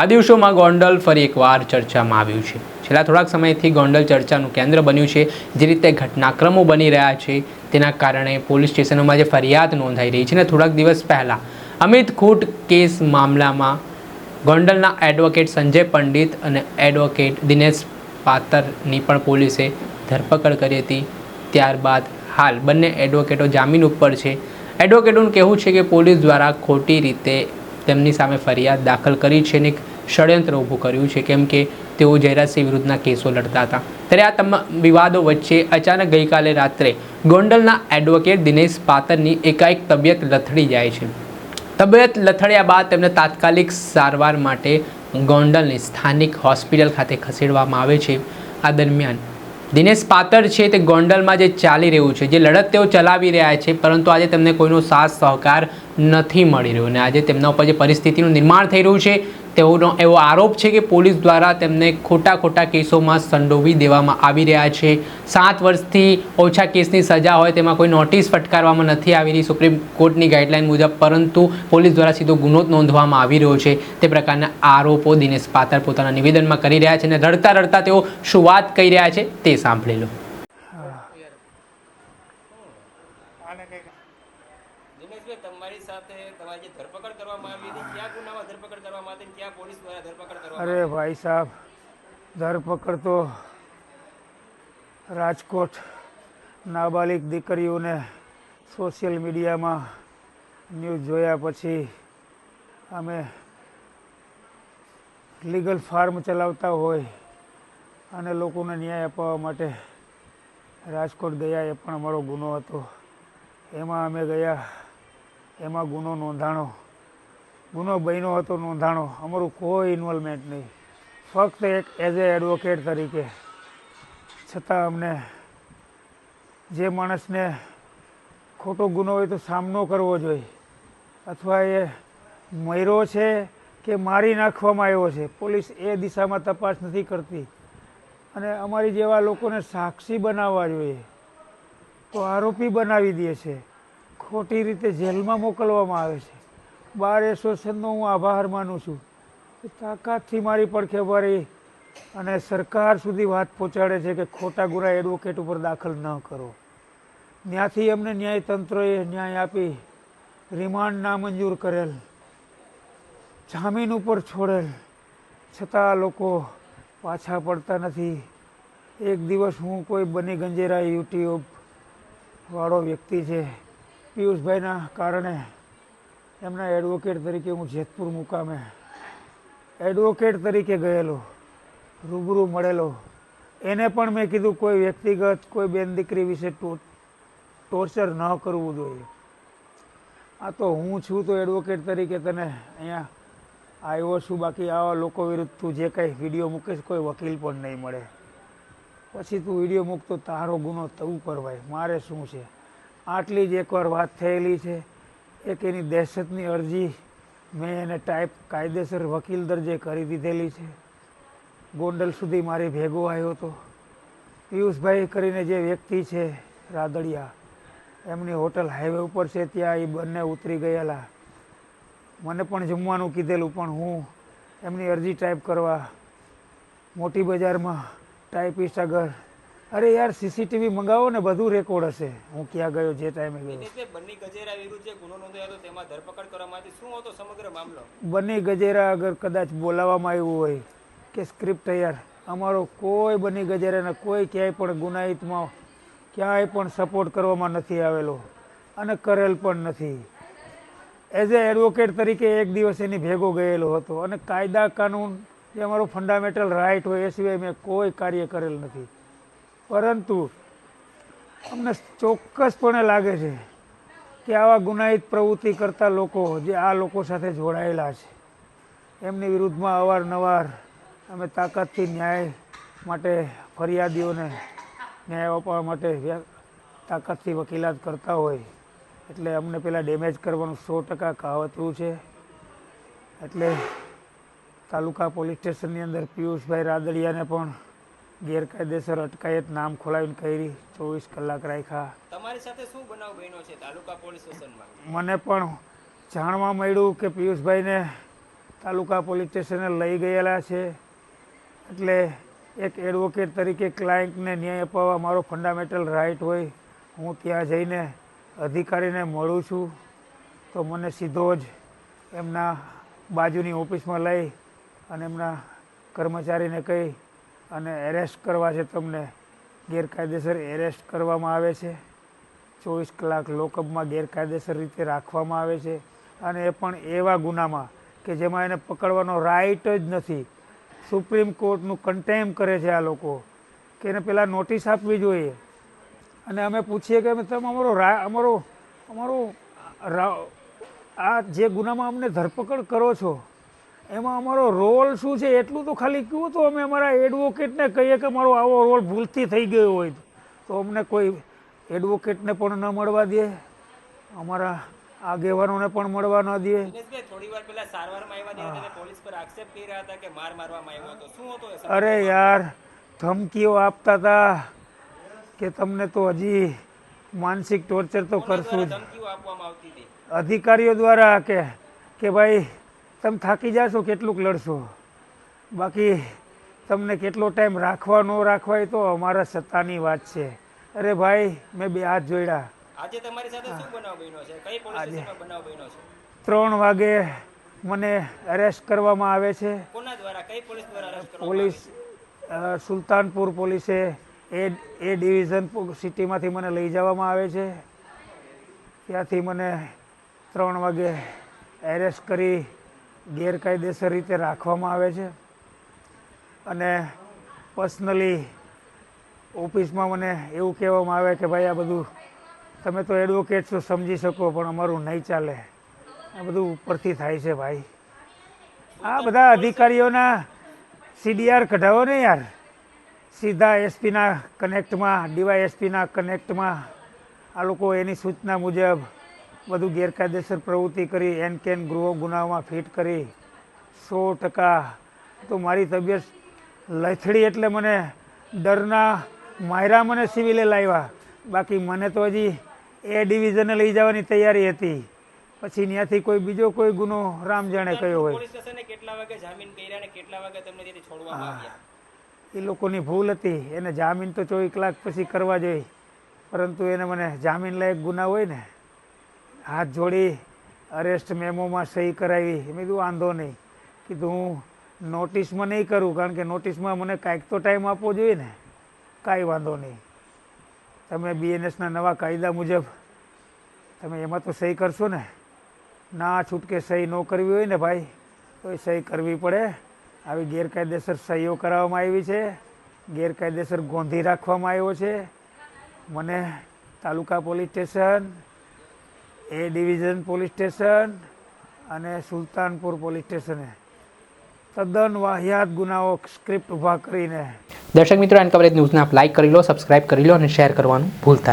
આ દિવસોમાં ગોંડલ ફરી એકવાર ચર્ચામાં આવ્યું છે. છેલ્લા થોડાક સમયથી ગોંડલ ચર્ચાનું કેન્દ્ર બન્યું છે. જે રીતે ઘટનાક્રમો બની રહ્યા છે, તેના કારણે પોલીસ સ્ટેશનોમાં જે ફરિયાદ નોંધાઈ રહી છે ને થોડાક દિવસ પહેલાં, અમિત ખૂટ કેસ મામલામાં ગોંડલના એડવોકેટ સંજય પંડિત અને એડવોકેટ દિનેશ પાતરની પણ પોલીસે ધરપકડ કરી હતી. ત્યારબાદ હાલ બંને એડવોકેટો જામીન ઉપર છે. એડવોકેટોનું કહેવું છે કે પોલીસ દ્વારા ખોટી રીતે તેમની સામે ફરિયાદ દાખલ કરી છે અને એક ષડયંત્ર ઊભું કર્યું છે, કેમ કે તેઓ જયરાજસિંહ વિરુદ્ધના કેસો લડતા હતા. ત્યારે આ તમામ વિવાદો વચ્ચે અચાનક ગઈકાલે રાત્રે ગોંડલના એડવોકેટ દિનેશ પાતરની એકાએક તબિયત લથડી જાય છે. તબિયત લથડ્યા બાદ તેમને તાત્કાલિક સારવાર માટે ગોંડલની સ્થાનિક હોસ્પિટલ ખાતે ખસેડવામાં આવે છે. આ દરમિયાન દિનેશ પાતર છે તે ગોંડલમાં જે ચાલી રહ્યું છે, જે લડત તેઓ ચલાવી રહ્યા છે, પરંતુ આજે તેમને કોઈનો સાથ સહકાર નથી મળી રહ્યો અને આજે તેમના ઉપર જે પરિસ્થિતિનું નિર્માણ થઈ રહ્યું છે તેઓનો એવો આરોપ છે કે પોલીસ દ્વારા તેમને ખોટા ખોટા કેસોમાં સંડોવી દેવામાં આવી રહ્યા છે. સાત વર્ષથી ઓછા કેસની સજા હોય તેમાં કોઈ નોટિસ ફટકારવામાં નથી આવી રહી સુપ્રીમ કોર્ટની ગાઈડલાઇન મુજબ પરંતુ પોલીસ દ્વારા સીધો ગુનો જ નોંધવામાં આવી રહ્યો છે. તે પ્રકારના આરોપો દિનેશ પાતર પોતાના નિવેદનમાં કરી રહ્યા છે અને રડતા રડતા તેઓ શું વાત કહી રહ્યા છે તે સાંભળી લો. દિનેશભાઈ તમારી સાથે તમારી જે ધરપકડ કરવામાં આવી હતી કયા ગુનામાં અરે ભાઈ સાહેબ ધરપકડ તો રાજકોટ નાબાલિક દીકરીઓને સોશિયલ મીડિયામાં ન્યૂઝ જોયા પછી અમે લીગલ ફાર્મ ચલાવતા હોય અને લોકોને ન્યાય અપાવવા માટે રાજકોટ ગયા એ પણ અમારો ગુનો હતો. એમાં અમે ગયા એમાં ગુનો નોંધાણો ગુનો બન્યો હતો નોંધાણો. અમારું કોઈ ઇન્વોલ્વમેન્ટ નહીં. ફક્ત એક એઝ એ એડવોકેટ તરીકે. છતાં અમને જે માણસને ખોટો ગુનો હોય તો સામનો કરવો જોઈએ. અથવા એ મર્યો છે કે મારી નાખવામાં આવ્યો છે. પોલીસ એ દિશામાં તપાસ નથી કરતી. અને અમારી જેવા લોકોને સાક્ષી બનાવવા જોઈએ. તો આરોપી બનાવી દે છે. ખોટી રીતે જેલમાં મોકલવામાં આવે છે. બાર એસોસિએશનનો હું આભાર માનું છું. કે તાકાતથી મારી પડખે ભરી અને સરકાર સુધી વાત પહોંચાડે છે કે ખોટા ગુના એડવોકેટ ઉપર દાખલ ન કરો. ત્યાંથી અમને ન્યાયતંત્રએ ન્યાય આપી રિમાન્ડ નામંજૂર કરેલ, જામીન ઉપર છોડેલ. છતાં લોકો પાછા પડતા નથી. એક દિવસ હું કોઈ બની ગંજેરા યુટ્યુબ વાળો વ્યક્તિ છે. પિયુષભાઈના કારણે એમના એડવોકેટ તરીકે હું જેતપુર મુકામે એડવોકેટ તરીકે ગયેલો, રૂબરૂ મળેલો. એને પણ મેં કીધું કોઈ વ્યક્તિગત, કોઈ બેન દીકરી વિશે ટોર્ચર ન કરવું જોઈએ. આ તો હું છું તો એડવોકેટ તરીકે તને અહીંયા આવ્યો છું, બાકી આવા લોકો વિરુદ્ધ તું જે કંઈ વીડિયો મૂકીશ, કોઈ વકીલ પણ નહીં મળે. પછી તું વીડિયો મૂકતો તારો ગુનો તું ભાઈ મારે શું છે? આટલી જ એકવાર વાત થયેલી છે. એક એની દહેશતની અરજી મેં એને ટાઈપ કાયદેસર વકીલ દરજે કરી દીધેલી છે. ગોંડલ સુધી મારી ભેગો આવ્યો હતો. પિયુષભાઈ કરીને જે વ્યક્તિ છે, રાદડિયા, એમની હોટલ હાઈવે ઉપર છે, ત્યાં એ બંને ઉતરી ગયેલા. મને પણ જમવાનું કીધેલું, પણ હું એમની અરજી ટાઈપ કરવા મોટી બજારમાં ટાઈપિસ્ટ આગળ અરે યાર સીસીટીવી મંગાવો ને બધું રેકોર્ડ હશે. હું ક્યાં ગયો જે ટાઈમે ગયો. બંને ગજેરા વિરુદ્ધ જે ગુનો નોંધાયો તેમાં ધરપકડ કરવામાં આવી શું હતો સમગ્ર મામલો? બની ગજેરા અગર કદાચ બોલાવવામાં આવ્યું હોય કે સ્ક્રિપ્ટ તૈયાર અમારો કોઈ બની ગજેરાને કોઈ ક્યાંય પણ ગુનાહિતમાં ક્યાંય પણ સપોર્ટ કરવામાં નથી આવેલો અને કરેલ પણ નથી. એઝ એ એડવોકેટ તરીકે એક દિવસ એની ભેગો ગયેલો હતો અને કાયદા કાનૂન જે અમારો ફંડામેન્ટલ રાઇટ હોય એ સિવાય મેં કોઈ કાર્ય કરેલ નથી. પરંતુ અમને ચોક્કસપણે લાગે છે કે આવા ગુનાહિત પ્રવૃત્તિ કરતા લોકો જે આ લોકો સાથે જોડાયેલા છે, એમની વિરુદ્ધમાં અવારનવાર અમે તાકાતથી ન્યાય માટે ફરિયાદીઓને ન્યાય આપવા માટે તાકાતથી વકીલાત કરતા હોય, એટલે અમને પહેલાં ડેમેજ કરવાનું સો ટકા કાવતરું છે. એટલે તાલુકા પોલીસ સ્ટેશનની અંદર પિયુષભાઈ રાદડિયાને પણ ગેરકાયદેસર અટકાયત નામ ખોલાવીને કરી ચોવીસ કલાક રાખ્યા. તમારી સાથે શું બનાવ બન્યો છે તાલુકા પોલીસ સ્ટેશનમાં? મને પણ જાણવા મળ્યું કે પિયુષભાઈને તાલુકા પોલીસ સ્ટેશને લઈ ગયેલા છે. એટલે એક એડવોકેટ તરીકે ક્લાયન્ટને ન્યાય અપાવવા મારો ફંડામેન્ટલ રાઇટ હોય. હું ત્યાં જઈને અધિકારીને મળું છું. તો મને સીધો જ એમના બાજુની ઓફિસમાં લઈ અને એમના કર્મચારીને કહી અને એરેસ્ટ કરવા છે તમને. ગેરકાયદેસર એરેસ્ટ કરવામાં આવે છે. ચોવીસ કલાક લોકઅપમાં ગેરકાયદેસર રીતે રાખવામાં આવે છે. અને એ પણ એવા ગુનામાં કે જેમાં એને પકડવાનો રાઇટ જ નથી. સુપ્રીમ કોર્ટનું કન્ટેમ કરે છે આ લોકો કે એને પહેલાં નોટિસ આપવી જોઈએ. અને અમે પૂછીએ કે અમે તમે અમારો રા, અમારો અમારો આ જે ગુનામાં અમને ધરપકડ કરો છો એમાં અમારો રોલ શું છે એટલું તો ખાલી કહ્યું તો અમે અમારા એડવોકેટને કહીએ કે મારો આવો રોલ ભૂલથી થઈ ગયો હોય તો. અમને કોઈ એડવોકેટને પણ ન મળવા દે. અમારા આગેવાનોને પણ મળવા ન દે? અરે યાર ધમકીઓ આપતા હતા કે તમને તો હજી માનસિક ટોર્ચર તો કરશું અધિકારીઓ દ્વારા કે કે ભાઈ તમે થાકી જાશો કેટલુંક લડશો. બાકી તમને કેટલો ટાઈમ રાખવા ન રાખવા એ તો અમારા સત્તાની વાત છે. અરે ભાઈ મેં બે હાથ જોડ્યા. આજે તમારી સાથે શું બનાવ બન્યો છે? કઈ પોલીસ સ્ટેશનમાં બનાવ બન્યો છે? ત્રણ વાગે મને અરેસ્ટ કરવામાં આવે છે. કોના દ્વારા? કઈ પોલીસ દ્વારા અરેસ્ટ પોલીસ સુલતાનપુર પોલીસે એ એ ડિવિઝન સિટીમાંથી મને લઈ જવામાં આવે છે. ત્યાંથી મને ત્રણ વાગે એરેસ્ટ કરી ગેરકાયદેસર રીતે રાખવામાં આવે છે. અને પર્સનલી ઓફિસમાં મને એવું કહેવામાં આવે કે ભાઈ આ બધું તમે તો એડવોકેટ છો, સમજી શકો, પણ અમારું નહીં ચાલે. આ બધું ઉપરથી થાય છે ભાઈ. આ બધા અધિકારીઓના સીડીઆર કઢાવો ને યાર. સીધા એસપીના કનેક્ટમાં, ડીવાયએસપીના કનેક્ટમાં. આ લોકો એની સૂચના મુજબ બધું ગેરકાયદેસર પ્રવૃત્તિ કરી એન કેન ગૃહ ગુનાઓમાં ફિટ કરી. સો ટકા. તો મારી તબિયત લથડી એટલે મને ડરના માયરા મને સિવિલે લાવ્યા. બાકી મને તો હજી એ ડિવિઝને લઈ જવાની તૈયારી હતી. પછી ત્યાંથી કોઈ બીજો કોઈ ગુનો રામ જાણે કયો હોય. એ લોકોની ભૂલ હતી. એને જામીન તો ચોવીસ કલાક પછી કરવા જોઈએ. પરંતુ એને મને જામીન લાયક ગુના હોય ને હાથ જોડી અરેસ્ટ મેમોમાં સહી કરાવી. મેં કીધું, વાંધો નહીં. કીધું, હું નોટિસમાં નહીં કરું, કારણ કે નોટિસમાં મને કાંઈક તો ટાઈમ આપવો જોઈએ ને. કાંઈ વાંધો નહીં. તમે બીએનએસના નવા કાયદા મુજબ તમે એમાં તો સહી કરશો ને? ના, છૂટકે સહી ન કરવી હોય ને ભાઈ, તો એ સહી કરવી પડે. આવી ગેરકાયદેસર સહીઓ કરાવવામાં આવી છે, ગેરકાયદેસર ગોંધી રાખવામાં આવ્યો છે. મને taluka police station A division police station અને સુલતાનપુર પોલીસ સ્ટેશને. તદ્દન વાહિયાત ગુનાઓ સ્ક્રિપ્ટ ઊભા કરીને. દર્શક મિત્રો, એન કવરેજ ન્યૂઝને આપ લાઇક કરી લો સબસ્ક્રાઇબ કરી લો અને શેર કરવાનું ભૂલતા નહીં